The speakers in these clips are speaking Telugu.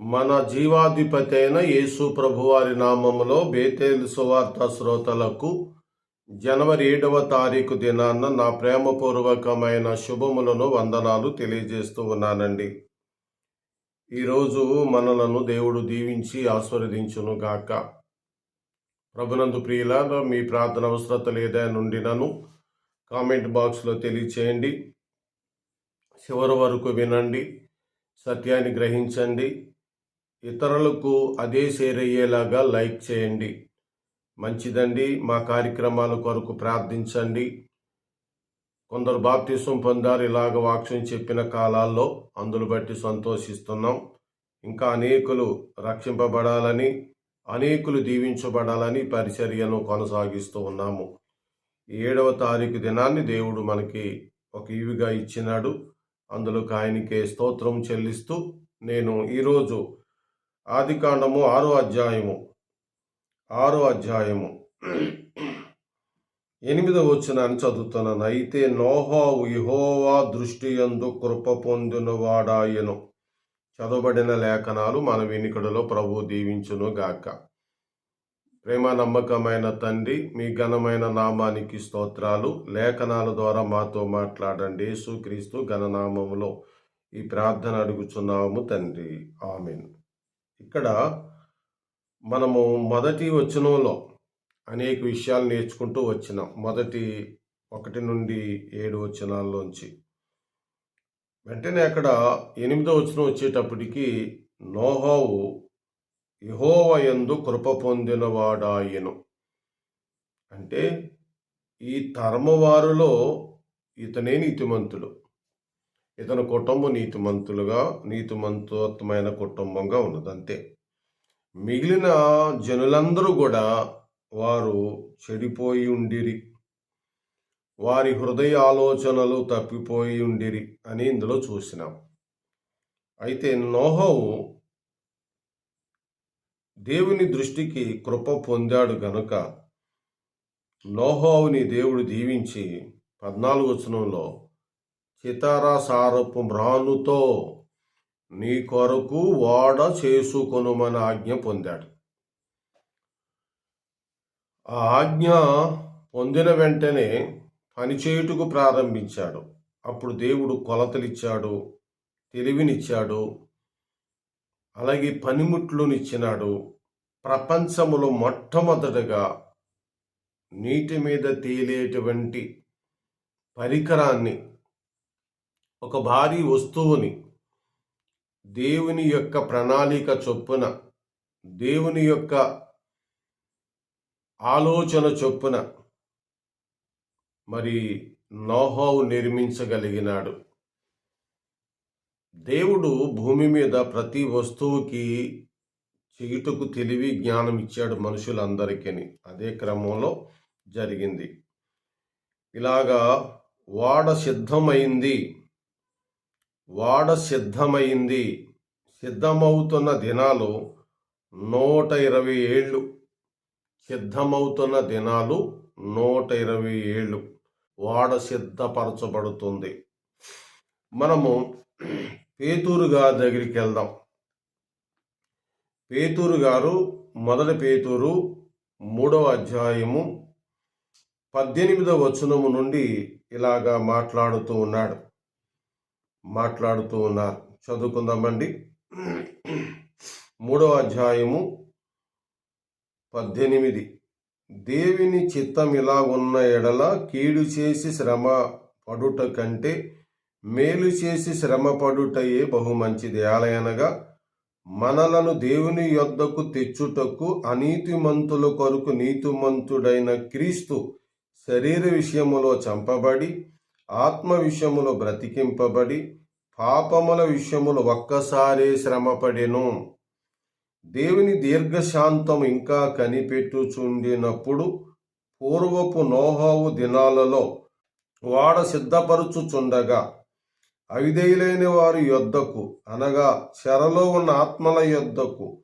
మన జీవాధిపతి అయిన యేసు ప్రభువారి నామములో బేతేలు సువార్త శ్రోతలకు జనవరి ఏడవ తారీఖు దినాన్న నా ప్రేమపూర్వకమైన శుభములను వందనాలు తెలియజేస్తూ ఉన్నానండి. ఈరోజు మనలను దేవుడు దీవించి ఆస్వాదించును గాక. ప్రభునందు ప్రియుల మీ ప్రార్థన అవసరతలు ఏదైనా ఉండినను కామెంట్ బాక్స్లో తెలియచేయండి. చివరి వరకు వినండి. సత్యాన్ని గ్రహించండి. ఇతరులకు అదే షేర్ అయ్యేలాగా లైక్ చేయండి. మంచిదండి. మా కార్యక్రమాల కొరకు ప్రార్థించండి. కొందరు బాప్తిసం పొందారు. ఇలాగ వాక్యం చెప్పిన కాలాల్లో అందులు బట్టి సంతోషిస్తున్నాం. ఇంకా అనేకులు రక్షింపబడాలని అనేకులు దీవించబడాలని పరిచర్యను కొనసాగిస్తూ ఉన్నాము. ఏడవ తారీఖు దినాన్ని దేవుడు మనకి ఒక ఈవిగా ఇచ్చినాడు. అందులో ఆయనకే స్తోత్రం చెల్లిస్తూ నేను ఈరోజు ఆదికాండము ఆరో అధ్యాయము. ఆరో అధ్యాయము. ఎనిమిదవ వచనాన్ని చదువుతున్నాను. అయితే నోహావు యెహోవా దృష్టి ఎందు కృప పొందిన వాడాయను చదవబడిన లేఖనాలు మన వెనుకడలో ప్రభు దీవించును గాక. ప్రేమ నమ్మకమైన తండ్రి మీ ఘనమైన నామానికి స్తోత్రాలు. లేఖనాల ద్వారా మాతో మాట్లాడండి. యేసుక్రీస్తు ఘననామములో ఈ ప్రార్థన అడుగుచున్నాము తండ్రి. ఆమెను. ఇక్కడ మనము మొదటి వచనంలో అనేక విషయాలు నేర్చుకుంటూ వచ్చినాం. మొదటి ఒకటి నుండి ఏడు వచనాల్లోంచి. వెంటనే అక్కడ ఎనిమిదో వచనం వచ్చేటప్పటికి నోహావు యహోవ యందు కృప పొందినవాడాయను. అంటే ఈ తరమవారులో ఇతనే నీతిమంతుడు. ఇతని కుటుంబం నీతిమంతులుగా నీతిమంతమైన కుటుంబంగా ఉన్నది అంతే. మిగిలిన జనులందరూ కూడా వారు చెడిపోయి ఉండిరి. వారి హృదయ ఆలోచనలు తప్పిపోయి ఉండిరి అని ఇందులో చూసినాం. అయితే నోహవు దేవుని దృష్టికి కృప పొందాడు గనుక నోహోవుని దేవుడు దీవించి పద్నాలుగు వచనంలో చితారా సారపు మ్రానుతో నీ కొరకు వాడ చేసుకొనుమని ఆజ్ఞ పొందాడు. ఆ ఆజ్ఞ పొందిన వెంటనే పనిచేయుటకు ప్రారంభించాడు. అప్పుడు దేవుడు కొలతలిచ్చాడు తెలివినిచ్చాడు అలాగే పనిముట్లునిచ్చినాడు. ప్రపంచములో మొట్టమొదటగా నీటి మీద తేలేటువంటి పరికరాన్ని ఒక భారీ వస్తువుని దేవుని యొక్క ప్రణాళిక చొప్పున దేవుని యొక్క ఆలోచన చొప్పున మరి నోహోవు నిర్మించగలిగినాడు. దేవుడు భూమి మీద ప్రతి వస్తువుకి చెయ్యుటకు తెలివి జ్ఞానం ఇచ్చాడు మనుషులందరికీ అదే క్రమంలో జరిగింది. ఇలాగా వాడ సిద్ధమైంది. వాడ సిద్ధమైంది. సిద్ధమవుతున్న దినాలు నూట ఇరవై ఏళ్ళు. సిద్ధమవుతున్న దినాలు నూట ఇరవై ఏళ్ళు. వాడ సిద్ధపరచబడుతుంది. మనము పేతూరు గారి దగ్గరికి వెళ్దాం. పేతూరు గారు మొదటి పేతూరు మూడవ అధ్యాయము పద్దెనిమిదవ వచనము నుండి ఇలాగా మాట్లాడుతూ ఉన్నాడు. మాట్లాడుతూ ఉన్నారు. చదువుకుందామండి. మూడవ అధ్యాయము పద్దెనిమిది. దేవిని చిత్తం ఇలా ఉన్న ఎడల కీడు చేసి శ్రమ పడుట కంటే మేలు చేసి శ్రమ పడుటయే బహు మంచిది. ఆలయనగా మనలను దేవుని యొద్దకు తెచ్చుటకు అనీతిమంతుల కొరకు నీతిమంతుడైన క్రీస్తు శరీర విషయములో చంపబడి ఆత్మ విషయములో బ్రతికింపబడి పాపముల విషయములు ఒక్కసారే శ్రమపడెను. దేవుని దీర్ఘశాంతం ఇంకా కనిపెట్టుచుండినప్పుడు పూర్వపు నోహావు దినాలలో వాడ సిద్ధపరుచుచుండగా అవిధేయులైన వారి యొద్దకు అనగా చెరలో ఉన్న ఆత్మల యొద్దకు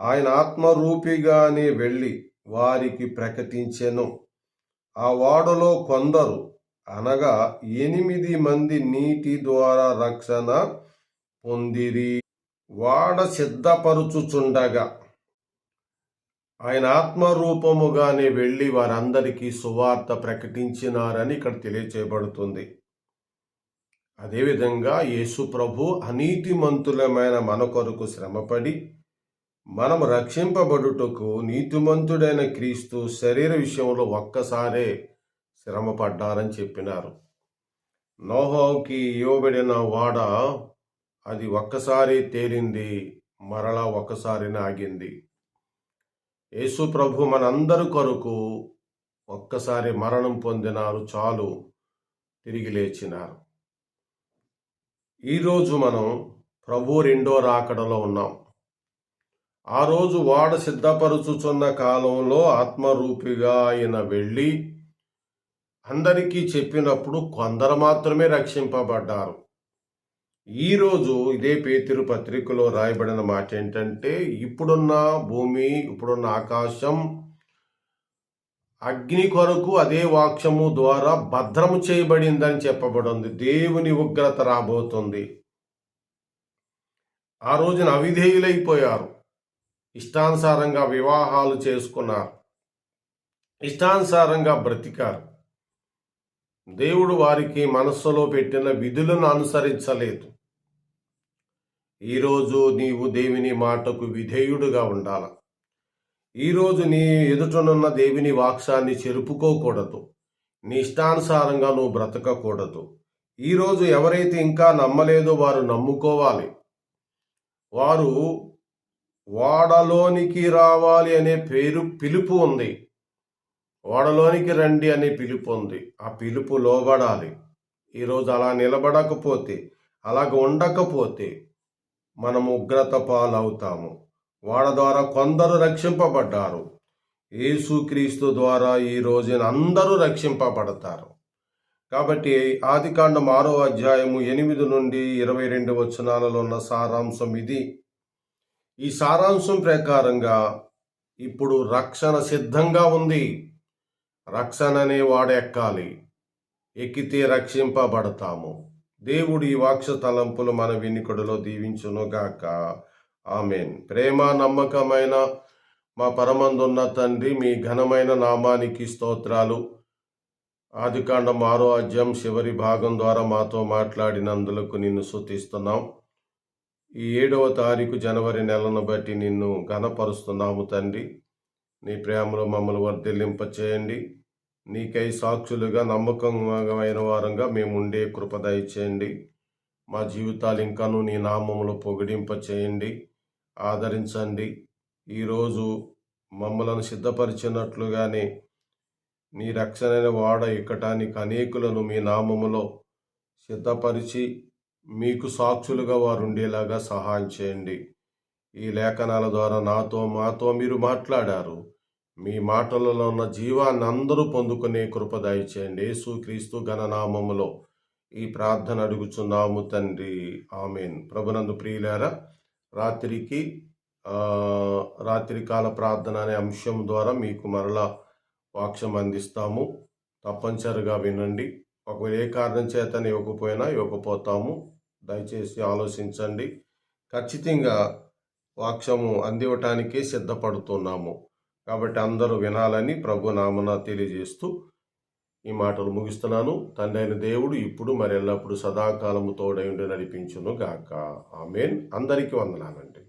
ఆయన ఆత్మరూపిగానే వెళ్ళి వారికి ప్రకటించెను. ఆ వాడలో కొందరు అనగా ఎనిమిది మంది నీటి ద్వారా రక్షణ పొందిరి. వాడ సిద్ధపరుచుచుండగా. ఆయన ఆత్మరూపముగానే వెళ్ళి వారందరికీ సువార్త ప్రకటించినారని ఇక్కడ తెలియచేయబడుతుంది. అదేవిధంగా యేసు ప్రభు అనీతిమంతులమైన మన కొరకు శ్రమపడి మనం రక్షింపబడుటకు నీతిమంతుడైన క్రీస్తు శరీర విషయంలో ఒక్కసారే శ్రమపడ్డారని చెప్పినారు. నోహోకి ఇవ్వబడిన వాడ అది ఒక్కసారి తేలింది మరలా ఒక్కసారి ఆగింది. యేసు ప్రభు మనందరి కొరకు ఒక్కసారి మరణం పొందినారు చాలు తిరిగి లేచినారు. ఈరోజు మనం ప్రభు రెండో రాకడలో ఉన్నాం. ఆ రోజు వాడ సిద్ధపరుచుచున్న కాలంలో ఆత్మరూపిగా ఆయన వెళ్ళి అందరికీ చెప్పినప్పుడు కొందరు మాత్రమే రక్షింపబడ్డారు. ఈరోజు ఇదే పేతిరు పత్రికలో రాయబడిన మాట ఏంటంటే ఇప్పుడున్న భూమి ఇప్పుడున్న ఆకాశం అగ్ని కొరకు అదే వాక్యము ద్వారా భద్రము చేయబడిందని చెప్పబడింది. దేవుని ఉగ్రత రాబోతుంది. ఆ రోజున అవిధేయులైపోయారు. ఇష్టానుసారంగా వివాహాలు చేసుకున్నారు. ఇష్టానుసారంగా బ్రతికారు. దేవుడు వారికి మనస్సులో పెట్టిన విధులను అనుసరించలేదు. ఈరోజు నీవు దేవుని మాటకు విధేయుడుగా ఉండాల. ఈరోజు నీ ఎదుటనున్న దేవుని వాక్సాన్ని చెరుపుకోకూడదు. నీ ఇష్టానుసారంగా నువ్వు బ్రతకకూడదు. ఈరోజు ఎవరైతే ఇంకా నమ్మలేదో వారు నమ్ముకోవాలి. వారు వాడలోనికి రావాలి అనే పేరు పిలుపు ఉంది. ఓడలోనికి రండి అనే పిలుపు ఉంది ఆ పిలుపు లోబడాలి. ఈరోజు అలా నిలబడకపోతే అలాగ ఉండకపోతే మనం ఉగ్రత పాలవుతాము. వాడ ద్వారా కొందరు రక్షింపబడ్డారు. యేసుక్రీస్తు ద్వారా ఈ రోజున అందరూ రక్షింపబడతారు. కాబట్టి ఆదికాండం ఆరో అధ్యాయము ఎనిమిది నుండి ఇరవై రెండు వచనాలలో ఉన్న సారాంశం ఇది. ఈ సారాంశం ప్రకారంగా ఇప్పుడు రక్షణ సిద్ధంగా ఉంది. రక్షణనే వాడెక్కాలి. ఎక్కితే రక్షింపబడతాము. దేవుడి ఈ వాక్ష తలంపులు మన వినికుడిలో దీవించునుగాక. ఆమెన్. ప్రేమ నమ్మకమైన మా పరమందున్న తండ్రి మీ ఘనమైన నామానికి స్తోత్రాలు. ఆదికాండం ఆరో అధ్యాయం చివరి భాగం ద్వారా మాతో మాట్లాడినందులకు నిన్ను శుతిస్తున్నాం ఈ ఏడవ తారీఖు జనవరి నెలను బట్టి నిన్ను ఘనపరుస్తున్నాము తండ్రి. నీ ప్రేమలో మమ్మల్ని వర్ధిల్లింపచేయండి. నీకై సాక్షులుగా నమ్మకమైన వారంగా మేము ఉండే కృపదయ చేయండి మా జీవితాలు ఇంకాను నీ నామములు పొగిడింప చేయండి ఆదరించండి. ఈరోజు మమ్మలను సిద్ధపరిచినట్లుగానే నీ రక్షణ వాడ ఇక్కటానికి అనేకులను మీ నామములో సిద్ధపరిచి మీకు సాక్షులుగా వారు ఉండేలాగా సహాయం చేయండి. ఈ లేఖనాల ద్వారా నాతో మాతో మీరు మాట్లాడారు. మీ మాటలలో ఉన్న జీవాన్ని అందరూ పొందుకునే కృప దయచేయండి. యేసుక్రీస్తు ఘననామములో ఈ ప్రార్థన అడుగుచున్నాము తండ్రి. ఆమెన్. ప్రభునందు ప్రియులారా రాత్రికి రాత్రికాల ప్రార్థన అనే అంశం ద్వారా మీకు మరలా వాక్యం అందిస్తాము. తప్పనిసరిగా వినండి. ఒకవేళ ఏ కారణం చేతని ఇవ్వకపోయినా ఇవ్వకపోతాము. దయచేసి ఆలోచించండి. ఖచ్చితంగా వాక్యము అందివటానికే సిద్ధపడుతున్నాము. కాబట్టి అందరూ వినాలని ప్రభు నామన తెలియజేస్తూ ఈ మాటలు ముగిస్తున్నాను. తండ్రి అయిన దేవుడు ఇప్పుడు మరి ఎల్లప్పుడు సదాకాలము తోడై ఉండి నడిపించును గాక. ఆమెన్. అందరికీ వందనాలండి.